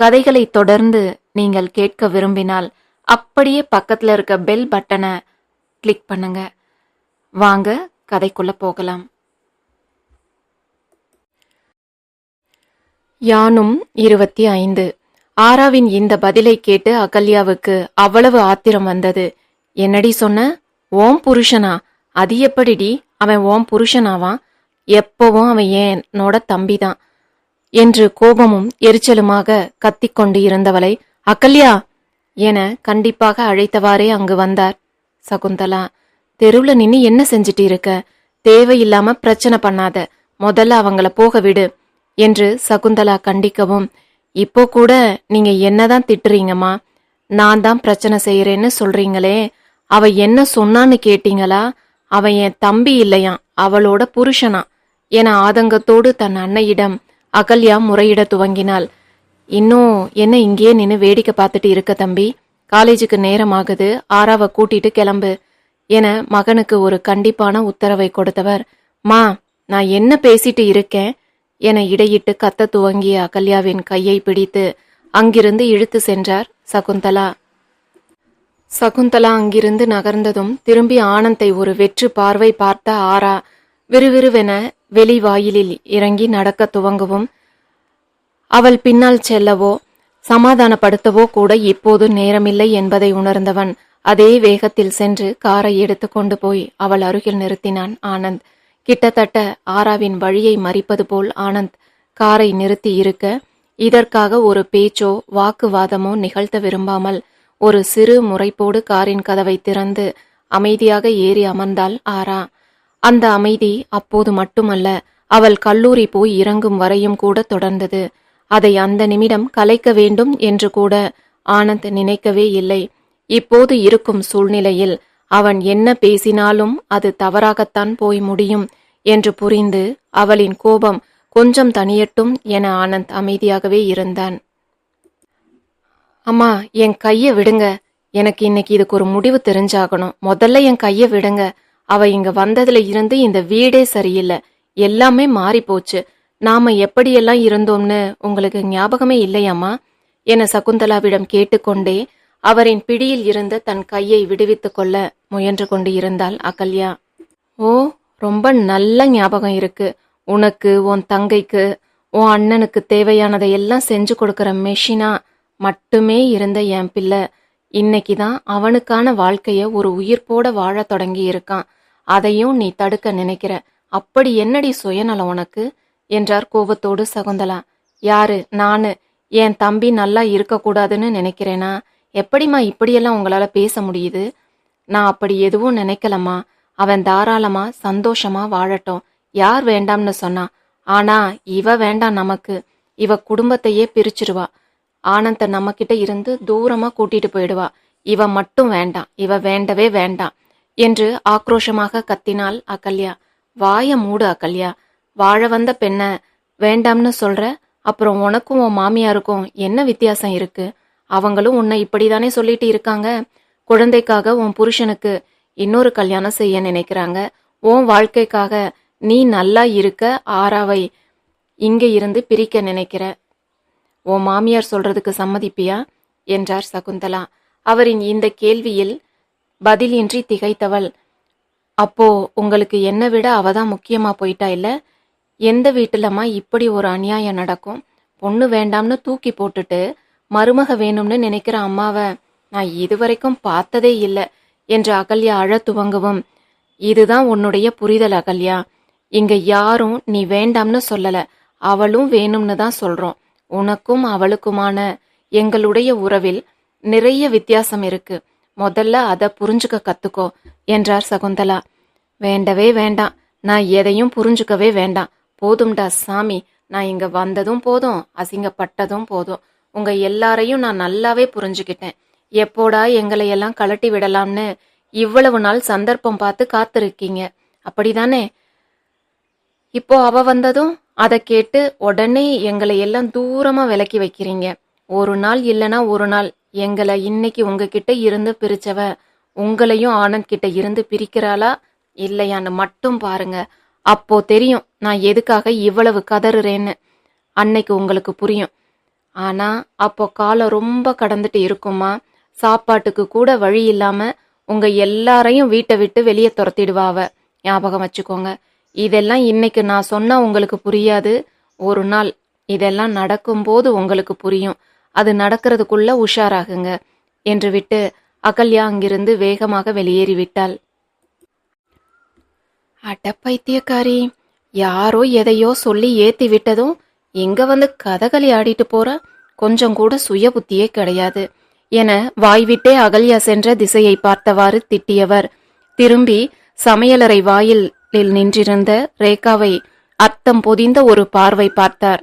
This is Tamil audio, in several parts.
கதைகளை தொடர்ந்து நீங்கள் கேட்க விரும்பினால் அப்படியே பக்கத்தில் இருக்க பெல் பட்டனை கிளிக் பண்ணுங்க. வாங்க கதைக்குள்ள போகலாம். யானும் இருபத்தி ஐந்து. ஆராவின் இந்த பதிலை கேட்டு அகல்யாவுக்கு அவ்வளவு ஆத்திரம் வந்தது. என்னடி சொன்ன? ஓம் புருஷனா? அது எப்படிடி? அவன் ஓம் புருஷனாவான்? எப்பவும் அவன் என்னோட தம்பிதான். என்று கோபமும் எரிச்சலுமாக கத்திக்கொண்டு இருந்தவளை அகல்யா! என கண்டிப்பாக அழைத்தவாறே அங்கு வந்தார். சகுந்தலா தெருவுல நின்னு என்ன செஞ்சிட்டு இருக்க தேவையில்லாம பிரச்சனை பண்ணாத. முதல்ல அவங்கள போக விடு என்று சகுந்தலா கண்டிக்கவும் இப்போ கூட நீங்க என்னதான் திட்டுறீங்கம்மா? நான் தான் பிரச்சனை செய்யறேன்னு சொல்றீங்களே. அவ என்ன சொன்னான்னு கேட்டீங்களா? அவன் என் தம்பி இல்லையாம். அவளோட புருஷனா? என ஆதங்கத்தோடு தன் அன்னையிடம் அகல்யா முறையிட துவங்கினாள். இன்னும் என்ன இங்கேயே நின்று வேடிக்கை பார்த்துட்டு இருக்க தம்பி? காலேஜுக்கு நேரம் ஆகுது ஆறாவை கூட்டிட்டு கிளம்பு என மகனுக்கு ஒரு கண்டிப்பான உத்தரவை கொடுத்தவர். மா நான் என்ன பேசிட்டு இருக்கேன்? என இடையிட்டு கத்த துவங்கிய அகல்யாவின் கையை பிடித்து அங்கிருந்து இழுத்து சென்றார் சகுந்தலா. சகுந்தலா அங்கிருந்து நகர்ந்ததும் திரும்பி ஆனந்தை ஒரு வெற்று பார்வை பார்த்த ஆரா விறுவிறுவென வெளிவாயிலில் இறங்கி நடக்கத் துவங்கவும் அவள் பின்னால் செல்லவோ சமாதானப்படுத்தவோ கூட இப்போது நேரமில்லை என்பதை உணர்ந்தவன் அதே வேகத்தில் சென்று காரை எடுத்துக்கொண்டு போய் அவள் அருகில் நிறுத்தினான் ஆனந்த். கிட்டத்தட்ட ஆராவின் வழியை மறிப்பது போல் ஆனந்த் காரை நிறுத்தி இருக்க இதற்காக ஒரு பேச்சோ வாக்குவாதமோ நிகழ்த்த விரும்பாமல் ஒரு சிறு முறைப்போடு காரின் கதவை திறந்து அமைதியாக ஏறி அமர்ந்தாள் ஆரா. அந்த அமைதி அப்போது மட்டுமல்ல அவள் கல்லூரி போய் இறங்கும் வரையும் கூட தொடர்ந்தது. அதை அந்த நிமிடம் கலைக்க வேண்டும் என்று கூட ஆனந்த் நினைக்கவே இல்லை. இப்போது இருக்கும் சூழ்நிலையில் அவன் என்ன பேசினாலும் அது தவறாகத்தான் போய் முடியும் என்று புரிந்து அவளின் கோபம் கொஞ்சம் தனியட்டும் என ஆனந்த் அமைதியாகவே இருந்தான். அம்மா என் கையை விடுங்க. எனக்கு இன்னைக்கு இதுக்கு ஒரு முடிவு தெரிஞ்சாகணும். முதல்ல என் கையை விடுங்க. அவ இங்க வந்ததுல இருந்து இந்த வீடே சரியில்லை. எல்லாமே மாறி போச்சு நாம எப்படியெல்லாம் இருந்தோம்னு உங்களுக்கு ஞாபகமே இல்லையாம்மா? என சகுந்தலாவிடம் கேட்டுக்கொண்டே அவரின் பிடியில் இருந்த தன் கையை விடுவித்து கொள்ள முயன்று கொண்டு இருந்தாள் அகல்யா. ஓ ரொம்ப நல்ல ஞாபகம் இருக்கு. உனக்கு உன் தங்கைக்கு உன் அண்ணனுக்கு தேவையானதை எல்லாம் செஞ்சு கொடுக்குற மெஷினா மட்டுமே இருந்த என் பிள்ளை. இன்னைக்கு தான் அவனுக்கான வாழ்க்கைய ஒரு உயிர்ப்போட வாழத் தொடங்கி இருக்கான். அதையும் நீ தடுக்க நினைக்கிற. அப்படி என்னடி சுயநலம் உனக்கு? என்றார் கோபத்தோடு சகுந்தலா. யாரு? நானு. என் தம்பி நல்லா இருக்கக்கூடாதுன்னு நினைக்கிறேனா? எப்படிம்மா இப்படியெல்லாம் உங்களால பேச முடியுது? நான் அப்படி எதுவும் நினைக்கலம்மா. அவன் தாராளமா சந்தோஷமா வாழட்டும். யார் வேண்டாம்னு சொன்னா? ஆனா இவ வேண்டாம் நமக்கு. இவ குடும்பத்தையே பிரிச்சிருவா. ஆனந்த நம்மக்கிட்ட இருந்து தூரமா கூட்டிட்டு போயிடுவா. இவ மட்டும் வேண்டாம். இவ வேண்டவே வேண்டாம். என்று ஆக்ரோஷமாக கத்தினாள் அகல்யா. வாய மூடு அகல்யா. வாழ வந்த பெண்ண வேண்டாம்னு சொல்ற? அப்புறம் உனக்கும் உன் மாமியாருக்கும் என்ன வித்தியாசம் இருக்கு? அவங்களும் உன்னை இப்படிதானே சொல்லிட்டு இருக்காங்க. குழந்தைக்காக உன் புருஷனுக்கு இன்னொரு கல்யாணம் செய்ய நினைக்கிறாங்க. உன் வாழ்க்கைக்காக நீ நல்லா இருக்க ஆறாவை இங்க இருந்து பிரிக்க நினைக்கிற. உன் மாமியார் சொல்றதுக்கு சம்மதிப்பியா? என்றார் சகுந்தலா. அவரின் இந்த கேள்வியில் பதிலின்றி திகைத்தவள். அப்போ உங்களுக்கு என்ன விட அவ தான் முக்கியமா போயிட்டா இல்ல? எந்த வீட்டுலம்மா இப்படி ஒரு அநியாயம் நடக்கும்? பொண்ணு வேண்டாம்னு தூக்கி போட்டுட்டு மருமக வேணும்னு நினைக்கிற அம்மாவை நான் இதுவரைக்கும் பார்த்ததே இல்லை என்று அகல்யா அழ துவங்கவும். இதுதான் உன்னுடைய புரிதல் அகல்யா. இங்க யாரும் நீ வேண்டாம்னு சொல்லல. அவளும் வேணும்னு தான் சொல்றோம். உனக்கும் அவளுக்குமான எங்களுடைய உறவில் நிறைய வித்தியாசம் இருக்கு. முதல்ல அதை புரிஞ்சுக்க கத்துக்கோ என்றார் சகுந்தலா. வேண்டவே வேண்டாம். நான் எதையும் புரிஞ்சுக்கவே வேண்டாம். போதும்டா சாமி. நான் இங்க வந்ததும் போதும் அசிங்கப்பட்டதும் போதும். உங்க எல்லாரையும் நான் நல்லாவே புரிஞ்சுக்கிட்டேன். எப்போடா எங்களை எல்லாம் கலட்டி விடலாம்னு இவ்வளவு நாள் சந்தர்ப்பம் பார்த்து காத்திருக்கீங்க. அப்படிதானே? இப்போ அவ வந்ததும் அதை கேட்டு உடனே எங்களை எல்லாம் தூரமா விலக்கி வைக்கிறீங்க. ஒரு நாள் இல்லனா ஒரு நாள் எங்களை இன்னைக்கு உங்ககிட்ட இருந்து பிரிச்சவ உங்களையும் ஆனந்த் கிட்ட இருந்து பிரிக்கிறாளா? இல்லையான்னு மட்டும் பாருங்க. அப்போ தெரியும் நான் எதுக்காக இவ்வளவு கதறுறேன்னு. அன்னைக்கு உங்களுக்கு புரியும். ஆனா அப்போ காலம் ரொம்ப கடந்துட்டு இருக்குமா? சாப்பாட்டுக்கு கூட வழி இல்லாம உங்க எல்லாரையும் வீட்டை விட்டு வெளியே துரத்திடுவாவ ஞாபகம் வச்சுக்கோங்க. இதெல்லாம் இன்னைக்கு நான் சொன்னா உங்களுக்கு புரியாது. ஒரு நாள் இதெல்லாம் நடக்கும்போது உங்களுக்கு புரியும். அது நடக்கிறதுக்குள்ள உஷாராகுங்க என்று விட்டு அகல்யா அங்கிருந்து வேகமாக வெளியேறிவிட்டாள். அட பைத்தியக்காரி யாரோ எதையோ சொல்லி ஏத்தி விட்டதும் எங்க வந்து கதகளி ஆடிட்டு போற? கொஞ்சம் கூட சுய புத்தியே கிடையாது என வாய்விட்டே அகல்யா சென்ற திசையை பார்த்தவாறு திட்டியவர். திரும்பி சமையலறை வாயிலில் நின்றிருந்த ரேகாவை அர்த்தம் பொதிந்த ஒரு பார்வை பார்த்தார்.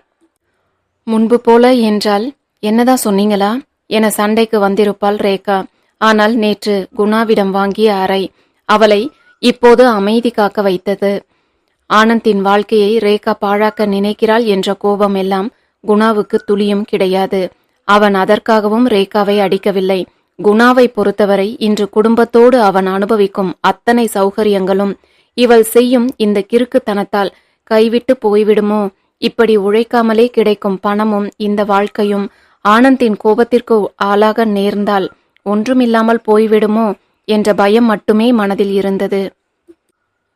முன்பு போல என்றால் என்னதான் சொன்னீங்களா? என சண்டைக்கு வந்திருப்பாள் ரேகா. ஆனால் நேற்று குணாவிடம் வாங்கிய அறை அவளை இப்போது அமைதி காக்க வைத்தது. ஆனந்தின் வாழ்க்கையை ரேகா பாழாக்க நினைக்கிறாள் என்ற கோபம் எல்லாம் குணாவுக்கு துளியும் கிடையாது. அவன் அதற்காகவும் ரேகாவை அடிக்கவில்லை. குணாவை பொறுத்தவரை இன்று குடும்பத்தோடு அவன் அனுபவிக்கும் அத்தனை சௌகரியங்களும் இவள் செய்யும் இந்த கிறுக்குத்தனத்தால் கைவிட்டு போய்விடுமோ? இப்படி உழைக்காமலே கிடைக்கும் பணமும் இந்த வாழ்க்கையும் ஆனந்தின் கோபத்திற்கு ஆளாக நேர்ந்தால் ஒன்றுமில்லாமல் போய்விடுமோ என்ற பயம் மட்டுமே மனதில் இருந்தது.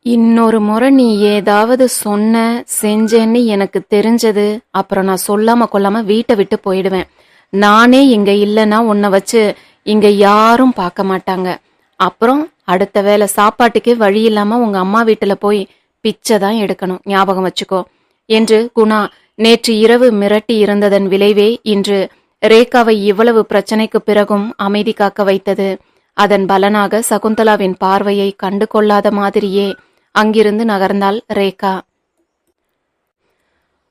இன்னொரு முறை நீ ஏதாவது சொன்ன செஞ்சேன்னு எனக்கு தெரிஞ்சது. அப்புறம் நான் சொல்லாம கொல்லாம வீட்டை விட்டு போயிடுவேன். நானே இங்க இல்லைன்னா உன்னை வச்சு இங்க யாரும் பார்க்க மாட்டாங்க. அப்புறம் அடுத்த வேளை சாப்பாட்டுக்கே வழி இல்லாம உங்க அம்மா வீட்டுல போய் பிச்சை தான் எடுக்கணும். ஞாபகம் வச்சுக்கோ. என்று குணா நேற்று இரவு மிரட்டி இருந்ததன் விளைவே இன்று ரேகாவை இவ்வளவு பிரச்சனைக்கு பிறகும் அமைதி காக்க வைத்தது. அதன் பலனாக சகுந்தலாவின் பார்வையை கண்டு கொள்ளாத மாதிரியே அங்கிருந்து நகர்ந்தாள் ரேகா.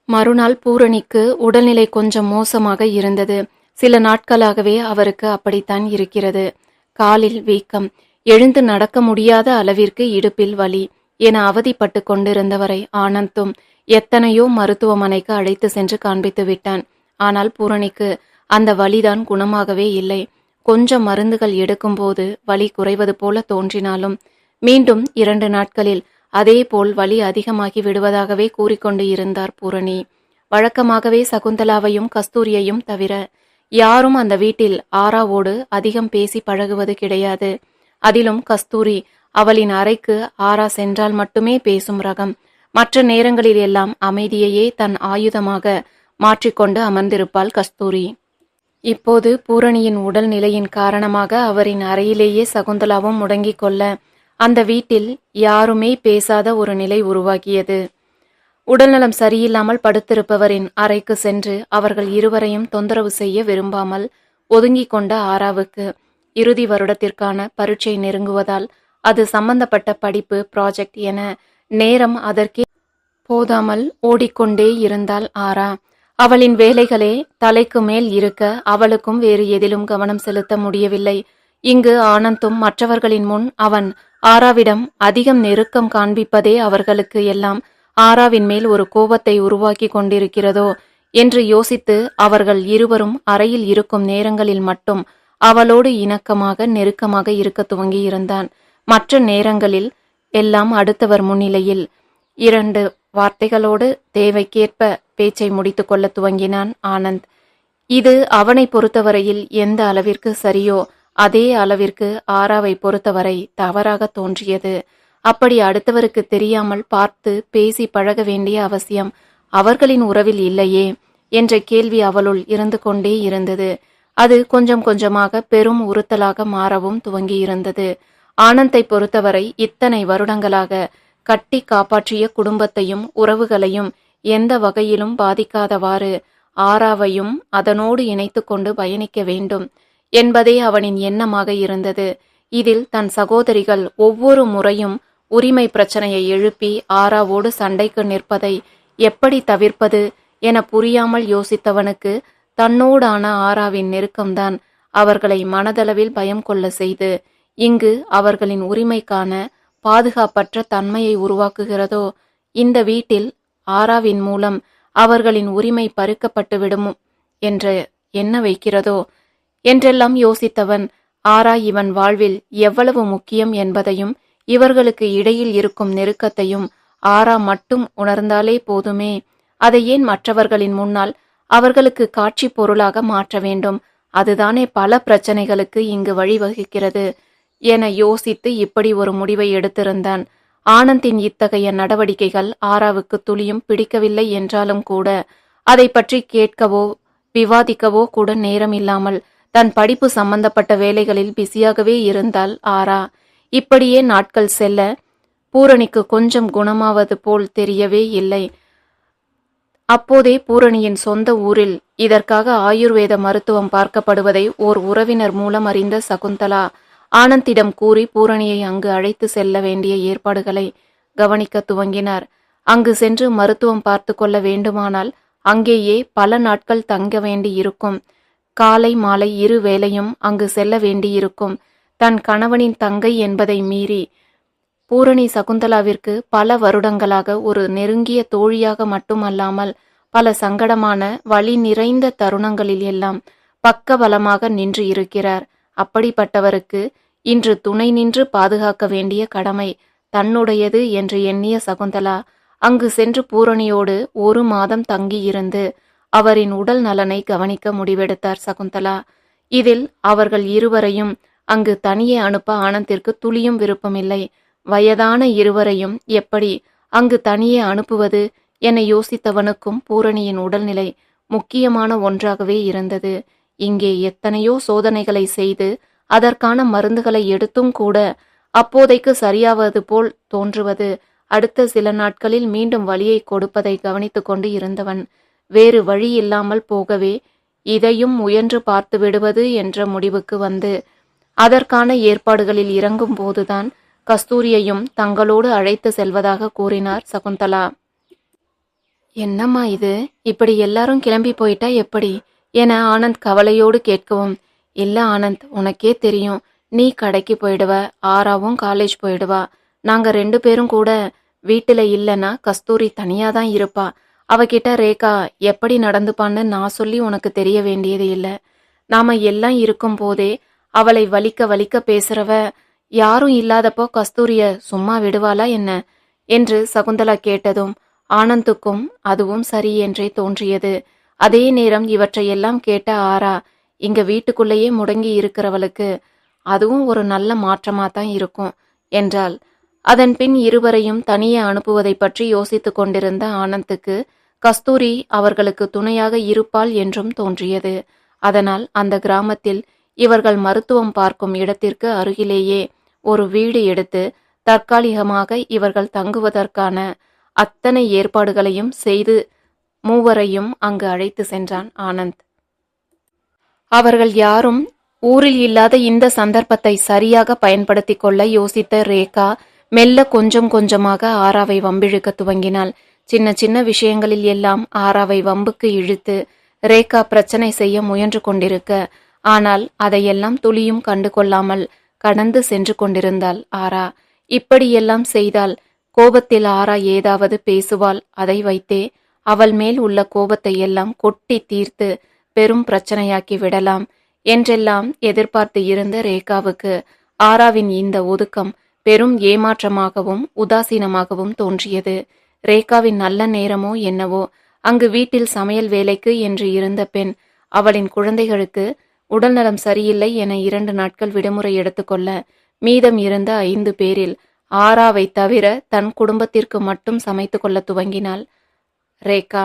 மறுநாள் பூரணிக்கு உடல்நிலை கொஞ்சம் மோசமாக இருந்தது. சில நாட்களாகவே அவருக்கு அப்படித்தான் இருக்கிறது. காலில் வீக்கம் எழுந்து நடக்க முடியாத அளவிற்கு இடுப்பில் வலி என அவதிப்பட்டு கொண்டிருந்தவரை ஆனந்தும் எத்தனையோ மருத்துவமனைக்கு அழைத்து சென்று காண்பித்து விட்டான். ஆனால் பூரணிக்கு அந்த வலிதான் குணமாகவே இல்லை. கொஞ்சம் மருந்துகள் எடுக்கும்போது வலி குறைவது போல தோன்றினாலும் மீண்டும் இரண்டு நாட்களில் அதேபோல் வலி அதிகமாகி விடுவதாகவே கூறிக்கொண்டு இருந்தார் பூரணி. வழக்கமாகவே சகுந்தலாவையும் கஸ்தூரியையும் தவிர யாரும் அந்த வீட்டில் ஆராவோடு அதிகம் பேசி பழகுவது கிடையாது. அதிலும் கஸ்தூரி அவளின் அறைக்கு ஆரா சென்றால் மட்டுமே பேசும் ரகம். மற்ற நேரங்களில் எல்லாம் அமைதியையே தன் ஆயுதமாக மாற்றிக்கொண்டு அமர்ந்திருப்பாள் கஸ்தூரி. இப்போது பூரணியின் உடல் நிலையின் காரணமாக அவரின் அறையிலேயே சகுந்தலாவும் முடங்கிக் கொள்ள அந்த வீட்டில் யாருமே பேசாத ஒரு நிலை உருவாகியது உடல்நலம் சரியில்லாமல் படுத்திருப்பவரின் அறைக்கு சென்று அவர்கள் இருவரையும் தொந்தரவு செய்ய விரும்பாமல் ஒதுங்கிக் கொண்ட ஆராவுக்கு இறுதி வருடத்திற்கான பரீட்சை நெருங்குவதால் அது சம்பந்தப்பட்ட படிப்பு ப்ராஜெக்ட் என நேரம் அதற்கே போதாமல் ஓடிக்கொண்டே இருந்தால் ஆரா அவளின் வேலைகளே தலைக்கு மேல் இருக்க அவளுக்கும் வேறு எதிலும் கவனம் செலுத்த முடியவில்லை. இங்கு ஆனந்தும் மற்றவர்களின் முன் அவன் ஆராவிடம் அதிகம் நெருக்கம் காண்பிப்பதே அவர்களுக்கு எல்லாம் ஆராவின் மேல் ஒரு கோபத்தை உருவாக்கி கொண்டிருக்கிறதோ என்று யோசித்து அவர்கள் இருவரும் அறையில் இருக்கும் நேரங்களில் மட்டும் அவளோடு இணக்கமாக நெருக்கமாக இருக்க துவங்கியிருந்தான். மற்ற நேரங்களில் எல்லாம் அடுத்தவர் முன்னிலையில். இரண்டு வார்த்தைகளோடு தேவைக்கேற்ப பேச்சை முடித்து கொள்ள துவங்கினான் ஆனந்த். இது அவனை பொறுத்தவரையில் எந்த அளவிற்கு சரியோ அதே அளவிற்கு ஆராவை பொறுத்தவரை தவறாக தோன்றியது. அப்படி அடுத்தவருக்கு தெரியாமல் பார்த்து பேசி பழக வேண்டிய அவசியம் அவர்களின் உறவில் இல்லையே என்ற கேள்வி அவளுள் இருந்து கொண்டே இருந்தது. அது கொஞ்சம் கொஞ்சமாக பெரும் உறுத்தலாக மாறவும் துவங்கியிருந்தது. ஆனந்தை பொறுத்தவரை இத்தனை வருடங்களாக கட்டி காப்பாற்றிய குடும்பத்தையும் உறவுகளையும் எந்த வகையிலும் பாதிக்காதவாறு ஆராவையும் அதனோடு இணைத்து கொண்டு பயணிக்க வேண்டும் என்பதே அவனின் எண்ணமாக இருந்தது. இதில் தன் சகோதரிகள் ஒவ்வொரு முறையும் உரிமை பிரச்சனையை எழுப்பி ஆராவோடு சண்டைக்கு நிற்பதை எப்படி தவிர்ப்பது என புரியாமல் யோசித்தவனுக்கு தன்னோடான ஆராவின் நெருக்கம்தான் அவர்களை மனதளவில் பயம் கொள்ள செய்து இங்கு அவர்களின் உரிமைக்கான பாதுகாப்பற்ற தன்மையை உருவாக்குகிறதோ? இந்த வீட்டில் ஆராவின் மூலம் அவர்களின் உரிமை பறிக்கப்பட்டு விடுமோ என்ற எண்ண வைக்கிறதோ? என்றெல்லாம் யோசித்தவன் ஆரா இவன் வாழ்வில் எவ்வளவு முக்கியம் என்பதையும் இவர்களுக்கு இடையில் இருக்கும் நெருக்கத்தையும் ஆரா மட்டும் உணர்ந்தாலே போதுமே. அதை ஏன் மற்றவர்களின் முன்னால் அவர்களுக்கு காட்சி பொருளாக மாற்ற வேண்டும்? அதுதானே பல பிரச்சனைகளுக்கு இங்கு வழிவகுக்கிறது. என யோசித்து இப்படி ஒரு முடிவை எடுத்திருந்தான். ஆனந்தின் இத்தகைய நடவடிக்கைகள் ஆராவுக்கு துளியும் பிடிக்கவில்லை என்றாலும் கூட அதை பற்றி கேட்கவோ விவாதிக்கவோ கூட நேரம் இல்லாமல் தன் படிப்பு சம்பந்தப்பட்ட வேலைகளில் பிஸியாகவே இருந்தால் ஆரா. இப்படியே நாட்கள் செல்ல பூரணிக்கு கொஞ்சம் குணமாவது போல் தெரியவே இல்லை. அப்போதே பூரணியின் சொந்த ஊரில் இதற்காக ஆயுர்வேத மருத்துவம் பார்க்கப்படுவதை ஓர் உறவினர் மூலம் அறிந்த சகுந்தலா ஆனந்திடம் கூறி பூரணியை அங்கு அழைத்து செல்ல வேண்டிய ஏற்பாடுகளை கவனிக்க துவங்கினார். அங்கு சென்று மருத்துவம் பார்த்து கொள்ள வேண்டுமானால் அங்கேயே பல நாட்கள் தங்க வேண்டி இருக்கும் காலை மாலை இரு வேளையும் அங்கு செல்ல வேண்டியிருக்கும். தன் கணவனின் தங்கை என்பதை மீறி பூரணி சகுந்தலாவிற்கு பல வருடங்களாக ஒரு நெருங்கிய தோழியாக மட்டுமல்லாமல் பல சங்கடமான வழி நிறைந்த தருணங்களில் எல்லாம் பக்கபலமாக நின்று இருக்கிறார். அப்படிப்பட்டவருக்கு இன்று துணை நின்று பாதுகாக்க வேண்டிய கடமை தன்னுடையது என்று எண்ணிய சகுந்தலா அங்கு சென்று பூரணியோடு ஒரு மாதம் தங்கியிருந்து அவரின் உடல் நலனை கவனிக்க முடிவெடுத்தார் சகுந்தலா. இதில் அவர்கள் இருவரையும் அங்கு தனியே அனுப்ப ஆனந்திற்கு துளியும் விருப்பமில்லை. வயதான இருவரையும் எப்படி அங்கு தனியே அனுப்புவது என யோசித்தவனுக்கும் பூரணியின் உடல்நிலை முக்கியமான ஒன்றாகவே இருந்தது. இங்கே எத்தனையோ சோதனைகளை செய்து அதற்கான மருந்துகளை எடுத்தும் கூட அப்போதைக்கு சரியாவது போல் தோன்றுவது அடுத்த சில நாட்களில் மீண்டும் வழியை கொடுப்பதை கவனித்து கொண்டு இருந்தவன் வேறு வழி இல்லாமல் போகவே இதையும் முயன்று பார்த்து விடுவது என்ற முடிவுக்கு வந்து அதற்கான ஏற்பாடுகளில் இறங்கும் போதுதான் கஸ்தூரியையும் தங்களோடு அழைத்து செல்வதாக கூறினார் சகுந்தலா. என்னம்மா இது? இப்படி எல்லாரும் கிளம்பி போயிட்டா எப்படி? என ஆனந்த் கவலையோடு கேட்கவும் இல்லை ஆனந்த் உனக்கே தெரியும். நீ கடைக்கு போயிடுவ ஆறாவும் காலேஜ் போயிடுவா. நாங்கள் ரெண்டு பேரும் கூட வீட்டில் இல்லைன்னா கஸ்தூரி தனியாக தான் இருப்பா. அவகிட்ட ரேகா எப்படி நடந்துப்பான்னு நான் சொல்லி உனக்கு தெரிய வேண்டியது இல்லை. நாம எல்லாம் இருக்கும் போதே அவளை வலிக்க வலிக்க பேசுறவ யாரும் இல்லாதப்போ கஸ்தூரிய சும்மா விடுவாளா என்ன? என்று சகுந்தலா கேட்டதும் ஆனந்துக்கும் அதுவும் சரி என்றே தோன்றியது. அதே நேரம் இவற்றையெல்லாம் கேட்ட ஆரா இங்க வீட்டுக்குள்ளேயே முடங்கி இருக்கிறவளுக்கு அதுவும் ஒரு நல்ல மாற்றமா தான் இருக்கும் என்றால் அதன் பின் இருவரையும் தனியே அனுப்புவதை பற்றி யோசித்து கொண்டிருந்த ஆனந்துக்கு கஸ்தூரி அவர்களுக்கு துணையாக இருப்பாள் என்றும் தோன்றியது. அதனால் அந்த கிராமத்தில் இவர்கள் மருத்துவம் பார்க்கும் இடத்திற்கு அருகிலேயே ஒரு வீடு எடுத்து தற்காலிகமாக இவர்கள் தங்குவதற்கான அத்தனை ஏற்பாடுகளையும் செய்து மூவரையும் அங்கு அழைத்து சென்றான் ஆனந்த். அவர்கள் யாரும் ஊரில் இல்லாத இந்த சந்தர்ப்பத்தை சரியாக பயன்படுத்தி கொள்ள யோசித்த ரேகா மெல்ல கொஞ்சம் கொஞ்சமாக ஆராவை வம்பிழுக்க துவங்கினாள். சின்ன சின்ன விஷயங்களில் எல்லாம் ஆராவை வம்புக்கு இழுத்து ரேகா பிரச்சனை செய்ய முயன்று கொண்டிருக்க ஆனால் அதையெல்லாம் துளியும் கண்டு கொள்ளாமல் கடந்து சென்று கொண்டிருந்தாள் ஆரா இப்படியெல்லாம் செய்தால் கோபத்தில் ஆரா ஏதாவது பேசுவாள் அதை வைத்தே அவள் மேல் உள்ள கோபத்தை எல்லாம் கொட்டி தீர்த்து பெரும் பிரச்சனையாக்கி விடலாம் என்றெல்லாம் எதிர்பார்த்து இருந்த ரேகாவுக்கு ஆராவின் இந்த ஒதுக்கம் பெரும் ஏமாற்றமாகவும் உதாசீனமாகவும் தோன்றியது. ரேகாவின் நல்ல நேரமோ என்னவோ அங்கு வீட்டில் சமையல் வேலைக்கு என்று இருந்த பெண் அவளின் குழந்தைகளுக்கு உடல்நலம் சரியில்லை என இரண்டு நாட்கள் விடுமுறை எடுத்துக்கொள்ள மீதம் இருந்த ஐந்து பேரில் ஆராவை தவிர தன் குடும்பத்திற்கு மட்டும் சமைத்து கொள்ள துவங்கினாள். ரேகா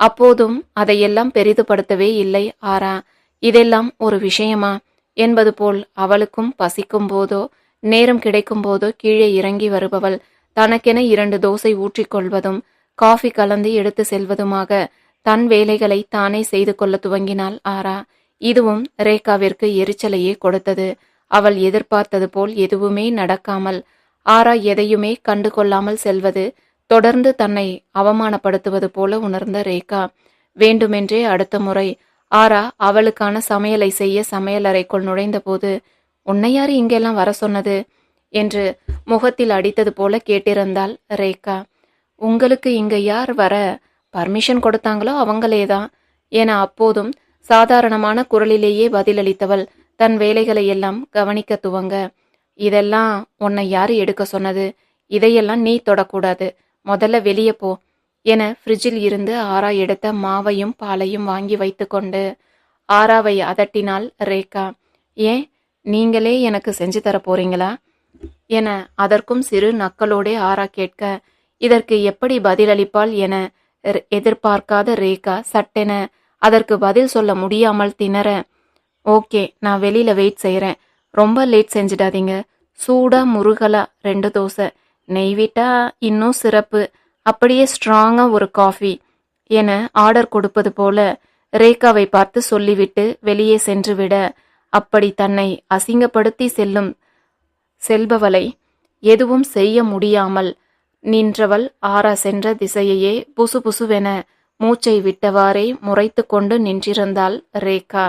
அப்போதும் அதையெல்லாம் பெரிதுபடுத்தவே இல்லை ஆரா. இதெல்லாம் ஒரு விஷயமா? என்பது போல் அவளுக்கும் பசிக்கும் போதோ நேரம் கிடைக்கும் போதோ கீழே இறங்கி வருபவள். தனக்கென இரண்டு தோசை ஊற்றிக்கொள்வதும் காஃபி கலந்து எடுத்து செல்வதுமாக தன் வேலைகளை தானே செய்து கொள்ள துவங்கினாள் ஆரா. இதுவும் ரேகாவிற்கு எரிச்சலையே கொடுத்தது. அவள் எதிர்பார்த்தது போல் எதுவுமே நடக்காமல் ஆரா எதையுமே கண்டு கொள்ளாமல் செல்வது தொடர்ந்து தன்னை அவமானப்படுத்துவது போல உணர்ந்த ரேகா வேண்டுமென்றே அடுத்த முறை ஆரா அவளுக்கான சமையலை செய்ய சமையலறைக்குள் நுழைந்தபோது உன்னையாரு இங்கெல்லாம் வர சொன்னது? என்று முகத்தில் அடித்தது போல கேட்டிருந்தாள் ரேகா. உங்களுக்கு இங்க யார் வர பர்மிஷன் கொடுத்தாங்களோ அவங்களேதான் என அப்போதும் சாதாரணமான குரலிலேயே பதிலளித்தவள் தன் வேலைகளை எல்லாம் கவனிக்க துவங்க இதெல்லாம் உன்னை யாரு எடுக்க சொன்னது? இதையெல்லாம் நீ தொடக்கூடாது. முதல்ல வெளியே போ என ஃப்ரிட்ஜில் இருந்து ஆரா எடுத்த மாவையும் பாலையும் வாங்கி வைத்துக்கொண்டு ஆராவை அதட்டினாள் ரேகா. ஏன் நீங்களே எனக்கு செஞ்சு தர போறீங்களா? என அதற்கும் சிறு நக்களோடே ஆரா கேட்க இதற்கு எப்படி பதிலளிப்பாள் என எதிர்பார்க்காத ரேகா சட்டென அதற்கு பதில் சொல்ல முடியாமல் திணற. ஓகே நான் வெளியில வெயிட் செய்கிறேன் ரொம்ப லேட் செஞ்சிடாதீங்க. சூடா முருகலா ரெண்டு தோசை. நெய்விட்டா இன்னும் சிறப்பு. அப்படியே ஸ்ட்ராங்கா ஒரு காஃபி என ஆர்டர் கொடுப்பது போல ரேகாவை பார்த்து சொல்லிவிட்டு வெளியே சென்றுவிட அப்படி தன்னை அசிங்கப்படுத்தி செல்லும் செல்பவளை எதுவும் செய்ய முடியாமல் நின்றவள் ஆரா சென்ற திசையையே புசு புசுவென மூச்சை விட்டவாறே முறைத்து கொண்டு நின்றிருந்தாள் ரேகா.